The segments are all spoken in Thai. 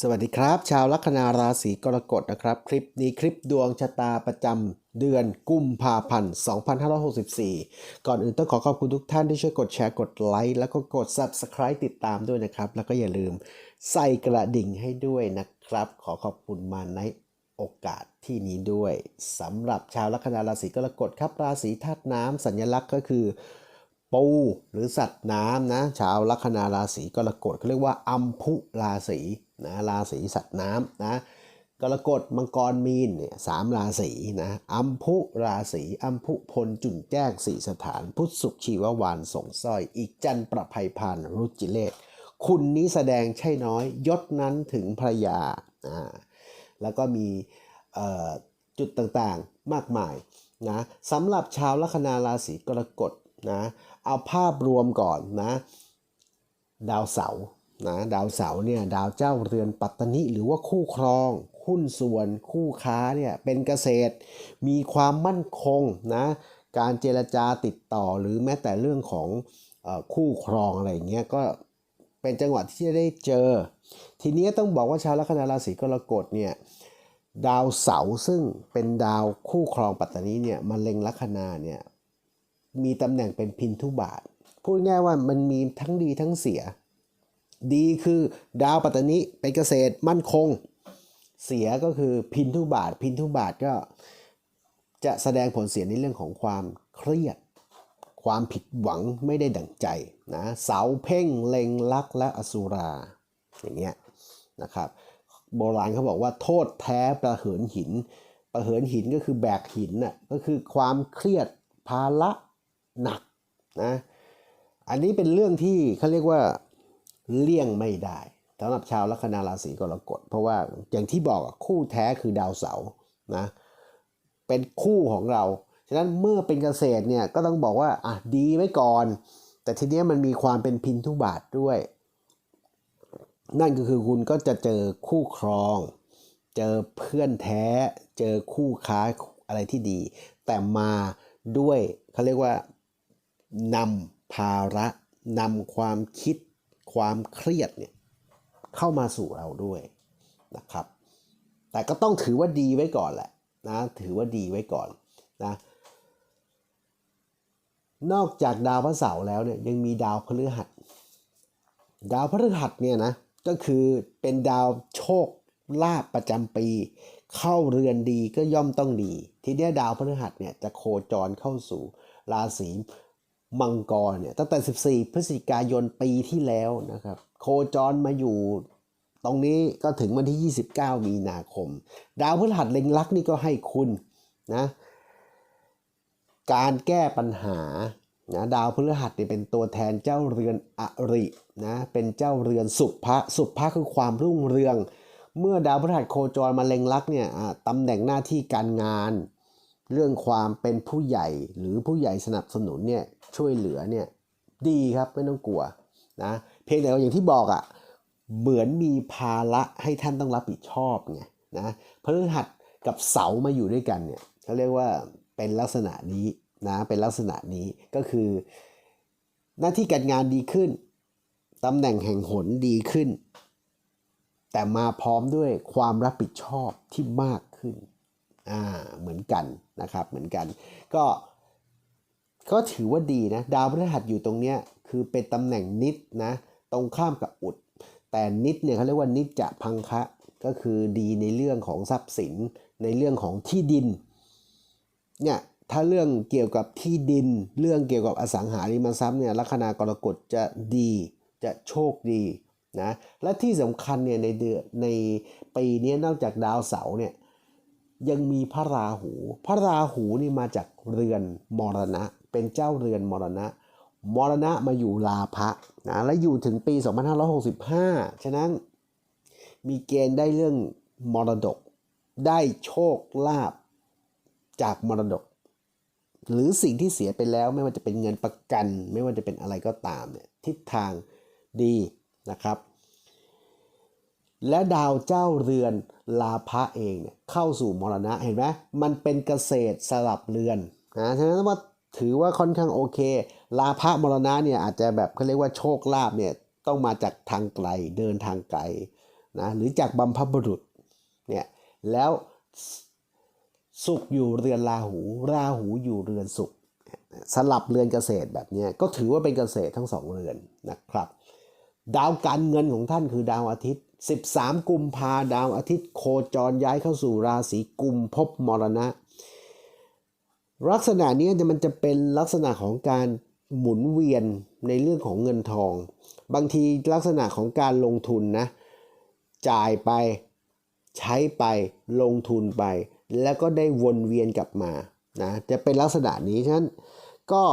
สวัสดีครับ ชาวลัคนาราศีกรกฎนะครับ คลิปนี้คลิปดวงชะตาประจำเดือนกุมภาพันธ์ 2564 ก่อนอื่นต้องขอขอบคุณทุกท่านที่ช่วยกดแชร์กดไลค์แล้วก็กด Subscribe ติดตามด้วยนะครับ แล้วก็อย่าลืมใส่กระดิ่งให้ด้วยนะครับ ขอขอบคุณมาในโอกาสที่นี้ด้วยสำหรับชาวลัคนาราศีกรกฎครับราศีธาตุน้ำสัญลักษณ์ก็คือปูหรือสัตว์น้ำนะชาวลัคนาราศีกรกฎเขาเรียกว่าอัมพุราศี นะราศีสัตว์น้ำนะกรกฎมังกรมีนเนี่ยสามราศีนะอัมพุราศีอัมพุพลจุนแจ้งสี่สถาน พุทธสุขชีววานสงสร้อย อีกจันทร์ประภัยพันรุจิเลศคุณนี้แสดงใช่น้อยยศนั้นถึงภรรยาอ่าแล้วก็มีจุดต่างๆมากมายนะสำหรับชาวลัคนาราศีกรกฎนะเอาภาพรวมก่อนนะ ดาวเสาร์ นะดาวเสาร์เนี่ยดาวเจ้าเรือนปัตตนิหรือว่าคู่ครองหุ้นส่วนคู่ค้าเนี่ยเป็นเกษตร มีความมั่นคงนะการเจรจาติดต่อหรือแม้แต่เรื่องของอคู่ครองอะไรเงี้ยก็เป็นจังหวะที่จะได้เจอ ทีนี้ต้องบอกว่าชาวลัคนาราศีกรกฎเนี่ยดาวเสาร์ซึ่งเป็นดาวคู่ครองปัตตนิเนี่ยมาเล็งลัคนาเนี่ยมีตำแหน่งเป็นพินทุบาท พูดง่ายว่ามันมีทั้งดีทั้งเสีย ดีคือดาวปัตตนิเป็นเกษตรมั่นคง เสียก็คือพินทุบาท พินทุบาทก็จะแสดงผลเสียในเรื่องของความเครียด ความผิดหวังไม่ได้ดั่งใจนะเสาเพ่งเล็งลักและอสุราอย่างเงี้ยนะครับโบราณเขาบอกว่าโทษแท้ประเหินหิน ประเหินหินก็คือแบกหินน่ะก็คือความเครียดภาระหนักนะอันนี้เป็นเรื่องที่เขาเรียกว่า เลี่ยงไม่ได้สำหรับชาวลัคนาราศีกรกฎเพราะว่าอย่างที่บอกคู่แท้คือดาวเสาร์นะเป็นคู่ของเรา ฉะนั้นเมื่อเป็นเกษตรเนี่ยก็ต้องบอกว่าอะดีไว้ก่อน แต่ทีนี้มันมีความเป็นพินทุบาทด้วย นั่นก็คือคุณก็จะเจอคู่ครอง เจอเพื่อนแท้ เจอคู่ค้าอะไรที่ดี แต่มาด้วยเขาเรียกว่านำภาระนำความคิด ความเครียดเนี่ยเข้ามาสู่เราด้วยนะครับ แต่ก็ต้องถือว่าดีไว้ก่อนแหละนะถือว่าดีไว้ก่อนนะนอกจากดาวพระเสาร์แล้วเนี่ยยังมีดาวพฤหัส ดาวพฤหัสเนี่ยนะก็คือเป็นดาวโชคลาภประจำปี เข้าเรือนดีก็ย่อมต้องดี ทีนี้ดาวพฤหัสเนี่ยจะโคจรเข้าสู่ราศี มังกรเนี่ยตั้งแต่ 14 พฤศจิกายนปีที่แล้วนะครับ โคจรมาอยู่ตรงนี้ก็ถึงวันที่ 29 มีนาคม ดาวพฤหัสเล็งลักนี่ก็ให้คุณนะการแก้ปัญหานะดาวพฤหัสเนี่ยเป็นตัวแทนเจ้าเรือนอรินะเป็นเจ้าเรือนสุภะสุภะคือความรุ่งเรือง เมื่อดาวพฤหัสโคจรมาเล็งลักเนี่ยตำแหน่งหน้าที่การงาน เรื่องความเป็นผู้ใหญ่หรือผู้ใหญ่สนับสนุนเนี่ยช่วยเหลือเนี่ยดีครับไม่ต้องกลัวนะเพียงแต่ว่าอย่างที่บอกอะ่ะเหมือนมีภาระให้ท่านต้องรับผิดชอบไงนะพฤหัสกับเสามาอยู่ด้วยกันเนี่ยเขาเรียกว่าเป็นลักษณะนี้นะเป็นลักษณะนี้ก็คือ หน้าที่การงานดีขึ้นตำแหน่งแห่งหนดีขึ้น แต่มาพร้อมด้วยความรับผิดชอบที่มากขึ้น อ่าเหมือนกันนะครับเหมือนกัน ก็ก็ถือว่าดีนะดาวพฤหัสอยู่ตรงเนี้ยคือเป็นตำแหน่งนิดนะตรงข้ามกับอุด แต่นิดเนี่ยเขาเรียกว่านิจจะพังคะก็คือดีในเรื่องของทรัพย์สินในเรื่องของที่ดินเนี่ยถ้าเรื่องเกี่ยวกับที่ดิน เรื่องเกี่ยวกับอสังหาริมทรัพย์เนี่ยลัคนากรกฎจะดีจะโชคดีนะและที่สำคัญเนี่ยในเดือนในปีนี้นอกจากดาวเสาร์เนี่ย ยังมีพระราหู พระราหูนี่มาจากเรือนมรณะ เป็นเจ้าเรือนมรณะ มรณะมาอยู่ลาภะนะและอยู่ถึงปี 2565 ฉะนั้นมีเกณฑ์ได้เรื่องมรดก ได้โชคลาภจากมรดก หรือสิ่งที่เสียไปแล้วไม่ว่าจะเป็นเงินประกัน ไม่ว่าจะเป็นอะไรก็ตามเนี่ยทิศทางดีนะครับ และดาวเจ้าเรือนลาภะเองเนี่ยเข้าสู่มรณะเห็นไหมมันเป็นเกษตรสลับเรือนนะฉะนั้นว่าถือว่าค่อนข้างโอเค ลาภะมรณะเนี่ยอาจจะแบบเขาเรียกว่าโชคลาภเนี่ยต้องมาจากทางไกลเดินทางไกลนะหรือจากบัมพบุรุษเนี่ยแล้วสุขอยู่เรือนราหู ราหูอยู่เรือนสุข สลับเรือนเกษตรแบบนี้ก็ถือว่าเป็นเกษตรทั้งสองเรือนนะครับ ดาวการเงินของท่านคือดาวอาทิตย์ 13 กุมภาดาวอาทิตย์โคจรย้ายเข้าสู่ราศีกุมภพมรณะ ลักษณะนี้จะมันจะเป็นลักษณะของการหมุนเวียนในเรื่องของเงินทอง บางทีลักษณะของการลงทุนนะจ่ายไปใช้ไปลงทุนไป แล้วก็ได้วนเวียนกลับมานะจะเป็นลักษณะนี้ฉะนั้นก็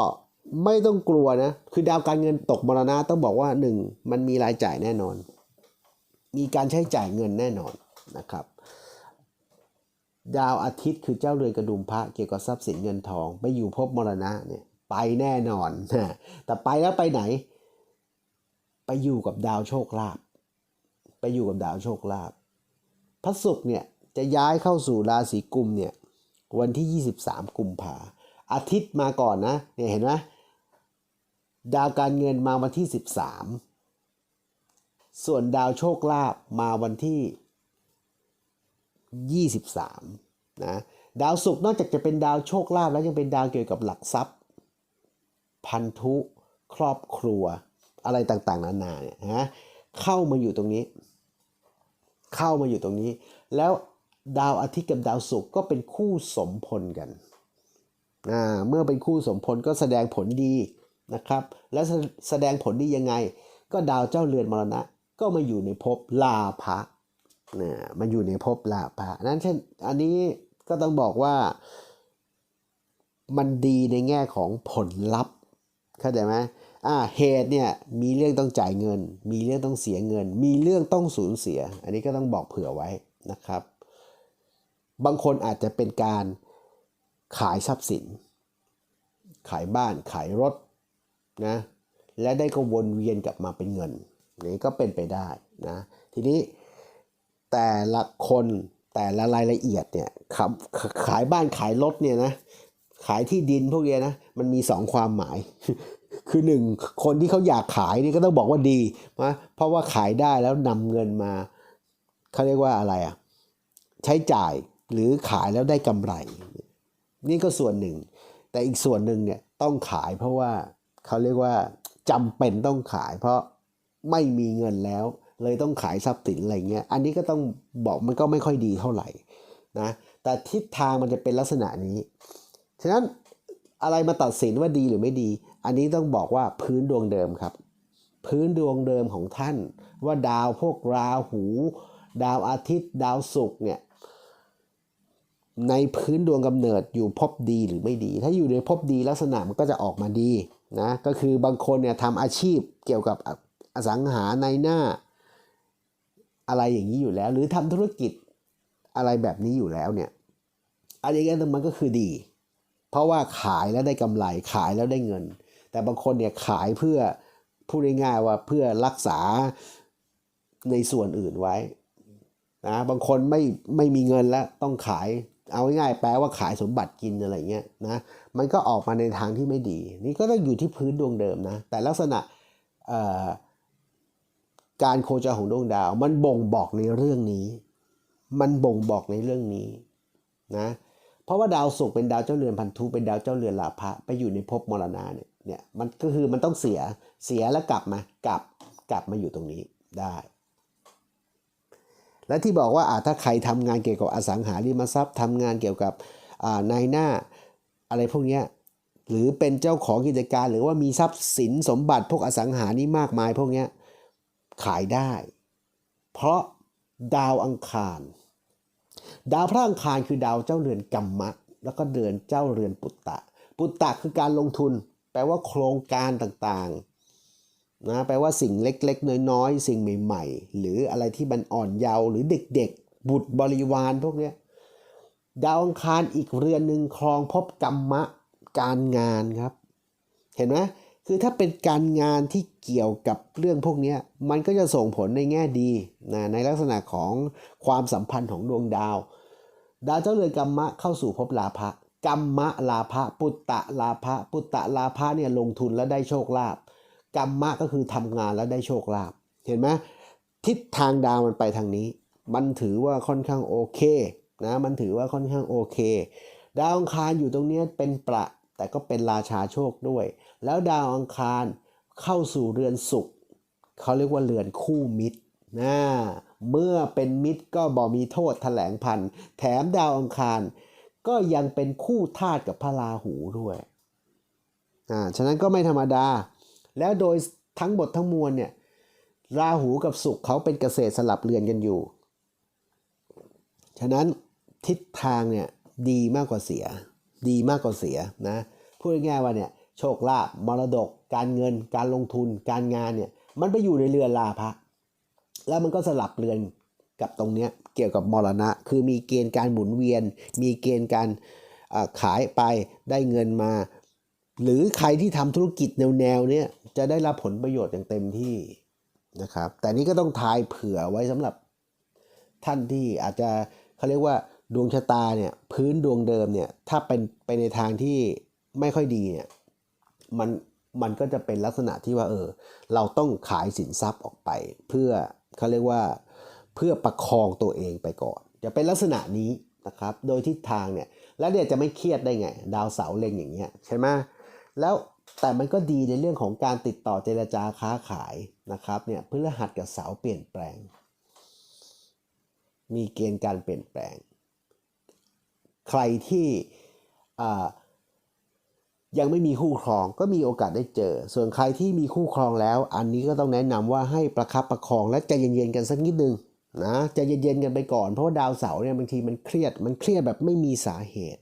ไม่ต้องกลัวนะ คือดาวการเงินตกมรณะต้องบอกว่าหนึ่งมันมีรายจ่ายแน่นอน มีการใช้จ่ายเงินแน่นอนนะครับ ดาวอาทิตย์คือเจ้าเรือนกระดุมพระเกี่ยวกับทรัพย์สินเงินทอง ไปอยู่ภพมรณะเนี่ยไปแน่นอนนะแต่ไปแล้วไปไหน ไปอยู่กับดาวโชคลาภไปอยู่กับดาวโชคลาภพระศุกร์เนี่ยจะย้ายเข้าสู่ราศีกุมเนี่ยวันที่ 23 กุมภาอาทิตย์มาก่อนนะเนี่ยเห็นไหมดาวการเงินมาวันที่ 13 ส่วนดาวโชคลาภมาวันที่ 23 นะ ดาวศุกร์นอกจากจะเป็นดาวโชคลาภแล้วยังเป็นดาวเกี่ยวกับหลักทรัพย์ พันธุ ครอบครัว อะไรต่างๆ นานาเนี่ยนะเข้ามาอยู่ตรงนี้ เข้ามาอยู่ตรงนี้ แล้วดาวอาทิตย์กับดาวศุกร์ก็เป็นคู่สมพลกันอ่าเมื่อเป็นคู่สมพลก็แสดงผลดีนะครับ และแสดงผลดียังไง ก็ดาวเจ้าเรือนมรณะ ก็มาอยู่ในภพลาภะนะมาอยู่ในภพลาภะนั้นเช่นอันนี้ก็ต้องบอกว่ามันดีในแง่ของผลลัพธ์เข้าใจไหมอ่าเหตุเนี่ยมีเรื่องต้องจ่ายเงิน มีเรื่องต้องเสียเงิน มีเรื่องต้องสูญเสีย อันนี้ก็ต้องบอกเผื่อไว้นะครับ บางคนอาจจะเป็นการขายทรัพย์สิน ขายบ้านขายรถนะและได้ก็วนเวียนกลับมาเป็นเงิน นี่ก็เป็นไปได้นะทีนี้แต่ละคนแต่ละรายละเอียดเนี่ยขายบ้านขายรถเนี่ยนะขายที่ดินพวกนี้นะมันมีสองความหมาย คือหนึ่งคนที่เขาอยากขายนี่ก็ต้องบอกว่าดีนะเพราะว่าขายได้แล้วนำเงินมาเขาเรียกว่าอะไรอะ่ะใช้จ่ายหรือขายแล้วได้กำไร นี่ก็ส่วนหนึ่ง แต่อีกส่วนหนึ่งเนี่ยต้องขายเพราะว่าเขาเรียกว่าจำเป็นต้องขายเพราะ ไม่มีเงินแล้ว เลยต้องขายทรัพย์สินอะไรเงี้ย อันนี้ก็ต้องบอกมันก็ไม่ค่อยดีเท่าไหร่นะแต่ทิศทางมันจะเป็นลักษณะนี้ ฉะนั้นอะไรมาตัดสินว่าดีหรือไม่ดี อันนี้ต้องบอกว่าพื้นดวงเดิมครับ พื้นดวงเดิมของท่าน ว่าดาวพวกราหู ดาวอาทิตย์ ดาวศุกร์เนี่ยในพื้นดวงกำเนิดอยู่พบดีหรือไม่ดี ถ้าอยู่ในพบดีลักษณะมันก็จะออกมาดีนะก็คือบางคนเนี่ยทำอาชีพเกี่ยวกับ อสังหาในหน้า อะไรอย่างนี้อยู่แล้ว หรือทำธุรกิจอะไรแบบนี้อยู่แล้วเนี่ยอันนี้มันก็คือดี เพราะว่าขายแล้วได้กำไรขายแล้วได้เงิน แต่บางคนเนี่ยขายเพื่อพูดง่ายๆว่าเพื่อรักษาในส่วนอื่นไว้นะบางคนไม่ไม่มีเงินแล้วต้องขายเอาง่ายๆแปลว่าขายสมบัติกินอะไรเงี้ยนะมันก็ออกมาในทางที่ไม่ดี นี่ก็ต้องอยู่ที่พื้นดวงเดิมนะแต่ลักษณะ การโคจรของดวงดาว มันบ่งบอกในเรื่องนี้ มันบ่งบอกในเรื่องนี้นะเพราะว่าดาวศุกร์เป็นดาวเจ้าเรือนพันธุเป็นดาวเจ้าเรือนลาภะไปอยู่ในภพมรณะเนี่ยเนี่ยมันก็คือมันต้องเสียเสียแล้วกลับมากลับกลับมาอยู่ตรงนี้ได้ และที่บอกว่าอาถ้าใครทำงานเกี่ยวกับอสังหาริมทรัพย์ทำงานเกี่ยวกับนายหน้าอะไรพวกนี้หรือเป็นเจ้าของกิจการหรือว่ามีทรัพย์สินสมบัติพวกอสังหานี้มากมายพวกนี้ ขายได้ เพราะดาวอังคาร ดาวพระอังคารคือดาวเจ้าเรือนกัมมะ แล้วก็เดือนเจ้าเรือนปุตตะ ปุตตะคือการลงทุน แปลว่าโครงการต่างๆนะแปลว่าสิ่งเล็กๆ น้อยๆ สิ่งใหม่ๆ หรืออะไรที่มันอ่อนเยาว์หรือเด็กๆ บุตรบริวารพวกนี้ดาวอังคารอีกเรือนหนึ่งครองพบกรรมะการงานครับ เห็นไหม คือถ้าเป็นการงานที่เกี่ยวกับเรื่องพวกนี้มันก็จะส่งผลในแง่ดีนะในลักษณะของความสัมพันธ์ของดวงดาว ดาวเจ้าเรือนกรรมะเข้าสู่ภพลาภะกรรมะลาภะปุตตะลาภะปุตตะลาภะเนี่ยลงทุนแล้วได้โชคลาภกรรมะก็คือทำงานแล้วได้โชคลาภเห็นไหมทิศทางดาวมันไปทางนี้ มันถือว่าค่อนข้างโอเคนะมันถือว่าค่อนข้างโอเค ดาวอังคารอยู่ตรงเนี้ยเป็นประ แต่ก็เป็นราชาโชคด้วย แล้วดาวอังคารเข้าสู่เรือนศุกร์เขาเรียกว่าเรือนคู่มิตรนะเมื่อเป็นมิตรก็บ่มีโทษแถลงพันแถมดาวอังคาร ก็ยังเป็นคู่ธาตุกับพระราหูด้วยอ่าฉะนั้นก็ไม่ธรรมดา แล้วโดยทั้งหมดทั้งมวลเนี่ยราหูกับศุกร์เขาเป็นเกษตรสลับเรือนกันอยู่ ฉะนั้นทิศทางเนี่ยดีมากกว่าเสีย ดีมากกว่าเสียนะพูดง่ายๆว่าเนี่ยโชคลาภมรดก การเงิน การลงทุน การงานเนี่ยมันไปอยู่ในเรือนลาภะแล้วมันก็สลับเรือนกับตรงเนี้ยเกี่ยวกับมรณะ คือมีเกณฑ์การหมุนเวียน มีเกณฑ์การขายไปได้เงินมา หรือใครที่ทำธุรกิจแนวๆเนี้ยจะได้รับผลประโยชน์อย่างเต็มที่นะครับ แต่นี้ก็ต้องทายเผื่อไว้สำหรับท่านที่อาจจะเขาเรียกว่า ดวงชะตาเนี่ยพื้นดวงเดิมเนี่ยถ้าเป็นไปในทางที่ไม่ค่อยดีเนี่ยมันมันก็จะเป็นลักษณะที่ว่าเออเราต้องขายสินทรัพย์ออกไป เพื่อเขาเรียกว่าเพื่อประคองตัวเองไปก่อน จะเป็นลักษณะนี้นะครับโดยทิศทางเนี่ยแล้วเนี่ยวจะไม่เครียดได้ไง ดาวเสาเล็งอย่างเงี้ยใช่ไหมแล้วแต่มันก็ดีในเรื่องของการติดต่อเจรจาค้าขายนะครับเนี่ยพฤหัสกับเสาเปลี่ยนแปลง มีเกณฑ์การเปลี่ยนแปลง ใครที่ยังไม่มีคู่ครองก็มีโอกาสได้เจอ ส่วนใครที่มีคู่ครองแล้ว อันนี้ก็ต้องแนะนำว่าให้ประคับประคองและใจเย็นๆกันสักนิดนึงนะใจเย็นๆกันไปก่อนเพราะว่าดาวเสาร์เนี่ยบางทีมันเครียดมันเครียดแบบไม่มีสาเหตุ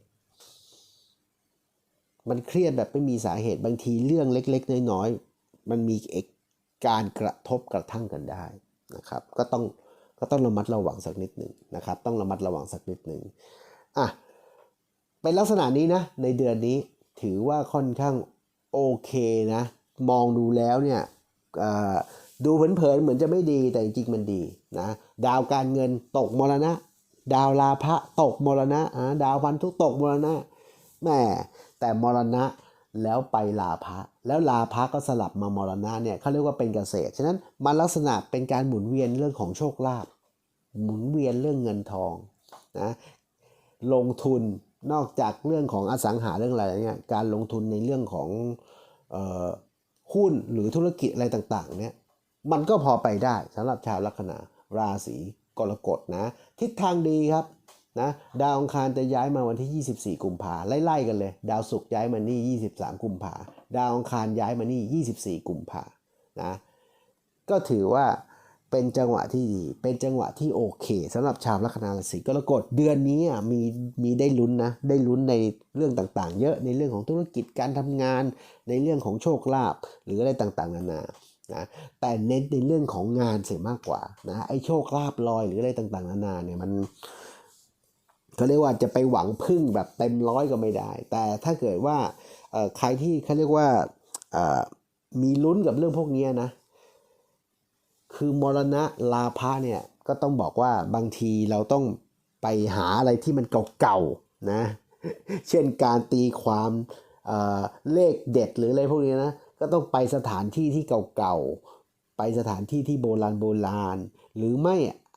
มันเครียดแบบไม่มีสาเหตุบางทีเรื่องเล็ก ๆ น้อยๆมันมีเอกการกระทบกระทั่งกันได้นะครับ ก็ต้องก็ต้องระมัดระวังสักนิดหนึ่งนะครับ ต้องระมัดระวังสักนิดหนึ่งอะ เป็นลักษณะนี้นะ ในเดือนนี้ถือว่าค่อนข้างโอเคนะ มองดูแล้วเนี่ยดูเผินๆเหมือนจะไม่ดีแต่จริงๆมันดีนะดาวการเงินตกมรณะ ดาวลาภะตกมรณะอ่าดาวพันธุตกมรณะแหม่แต่มรณะแล้วไปลาภะแล้วลาภะก็สลับมามรณะเนี่ยเขาเรียกว่าเป็นเกษตรฉะนั้นมันลักษณะเป็นการหมุนเวียนเรื่องของโชคลาภหมุนเวียนเรื่องเงินทองนะลงทุน นอกจากเรื่องของอสังหาเรื่องอะไรเนี่ยการลงทุนในเรื่องของออหุ้นหรือธุรกิจอะไรต่างๆเนี่ยมันก็พอไปได้สำหรับชาวลัคนาราศีกรกฎนะ ทิศทางดีครับนะดาวอังคารจะย้ายมาวันที่ 24 กุมภาไล่ๆกันเลย ดาวศุกร์ย้ายมานี่ 23 กุมภาดาวอังคารย้ายมานี่ 24 กุมภานะก็ถือว่า เป็นจังหวะที่ดี เป็นจังหวะที่โอเคสำหรับชาวลัคนาราศีกรกฎเดือนนี้อะมีมีได้ลุ้นนะ ได้ลุ้นในเรื่องต่างๆ เยอะในเรื่องของธุรกิจการทำงาน ในเรื่องของโชคลาภหรืออะไรต่างๆ นานานะแต่เน้นในเรื่องของงานเสียมากกว่านะไอ้โชคลาภลอยหรืออะไรต่างๆ นานาเนี่ยมันเขาเรียกว่าจะไปหวังพึ่งแบบเต็มร้อยก็ไม่ได้ แต่ถ้าเกิดว่าเออใครที่เขาเรียกว่าอ่อมีลุ้นกับเรื่องพวกนี้นะ คือมรณะลาภะเนี่ยก็ต้องบอกว่าบางทีเราต้องไปหาอะไรที่มันเก่าๆนะ เช่นการตีความเเลขเด็ดหรืออะไรพวกนี้นะ ก็ต้องไปสถานที่ที่เก่าๆ ไปสถานที่ที่โบราณโบราณ หรือไม่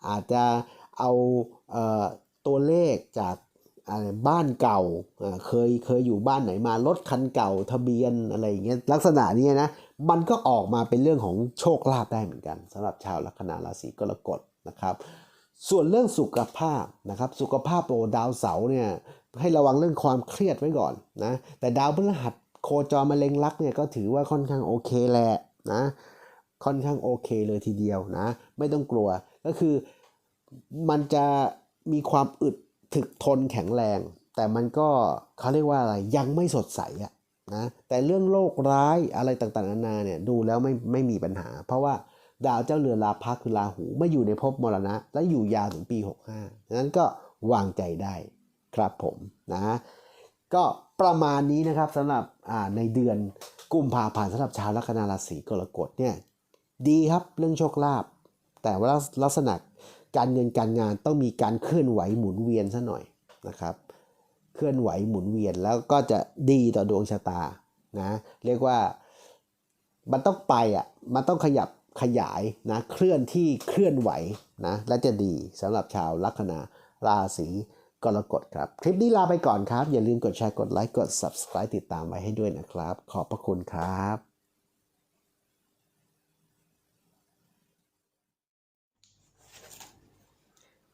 อาจจะเอาเออตัวเลขจากอะไรบ้านเก่าเเคยเคยอยู่บ้านไหนมา รถคันเก่าทะเบียนอะไรอย่างเงี้ยลักษณะนี้นะ มันก็ออกมาเป็นเรื่องของโชคลาภได้เหมือนกันสำหรับชาวลัคนาราศีกรกฎนะครับ ส่วนเรื่องสุขภาพนะครับ สุขภาพโอ้ดาวเสาร์เนี่ยให้ระวังเรื่องความเครียดไว้ก่อนนะแต่ดาวพฤหัสโคจรมาเล็งลักเนี่ยก็ถือว่าค่อนข้างโอเคแหละนะค่อนข้างโอเคเลยทีเดียวนะ ไม่ต้องกลัวก็คือมันจะมีความอึดถึกทนแข็งแรง แต่มันก็เขาเรียกว่าอะไรยังไม่สดใสอะ นะแต่เรื่องโรคร้ายอะไรต่างๆนานาเนี่ยดูแล้วไม่ไม่มีปัญหา เพราะว่าดาวเจ้าเรือนลาภะคือราหูไม่อยู่ในภพมรณะ และอยู่ยาวถึงปี 65ดังนั้นก็วางใจได้ครับผมนะก็ประมาณนี้นะครับสำหรับในเดือนกุมภาพันธ์สำหรับชาวลัคนาราศีกรกฎเนี่ยดีครับเรื่องโชคลาภแต่ว่าลักษณะการเงินการงานต้องมีการเคลื่อนไหวหมุนเวียนซะหน่อยนะครับ เคลื่อนไหวหมุนเวียนแล้วก็จะดีต่อดวงชะตานะเรียกว่ามันต้องไปอะมันต้องขยับขยายนะเคลื่อนที่เคลื่อนไหวนะและจะดีสำหรับชาวลัคนาราศีกรกฎครับ คลิปนี้ลาไปก่อนครับ อย่าลืมกดแชร์กดไลค์กด Subscribe ติดตามไว้ให้ด้วยนะครับ ขอบพระคุณครับ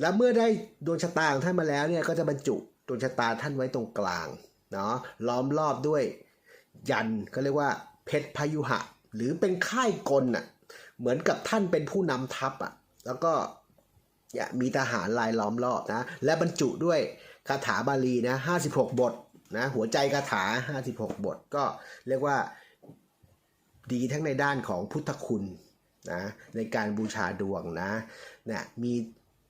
แล้วเมื่อได้ดวงชะตาของท่านมาแล้วเนี่ยก็จะบรรจุดวงชะตาท่านไว้ตรงกลางเนาะล้อมรอบด้วยยันเขาเรียกว่าเพชรพยุหะ หรือเป็นค่ายกลน่ะเหมือนกับท่านเป็นผู้นำทัพอะแล้วก็เนี่ยมีทหารลายล้อมรอบนะและบรรจุด้วยคาถาบาลีนะ56 บทนะหัวใจคาถา 56 บทก็เรียกว่าดีทั้งในด้านของพุทธคุณนะในการบูชาดวงนะเนี่ยมี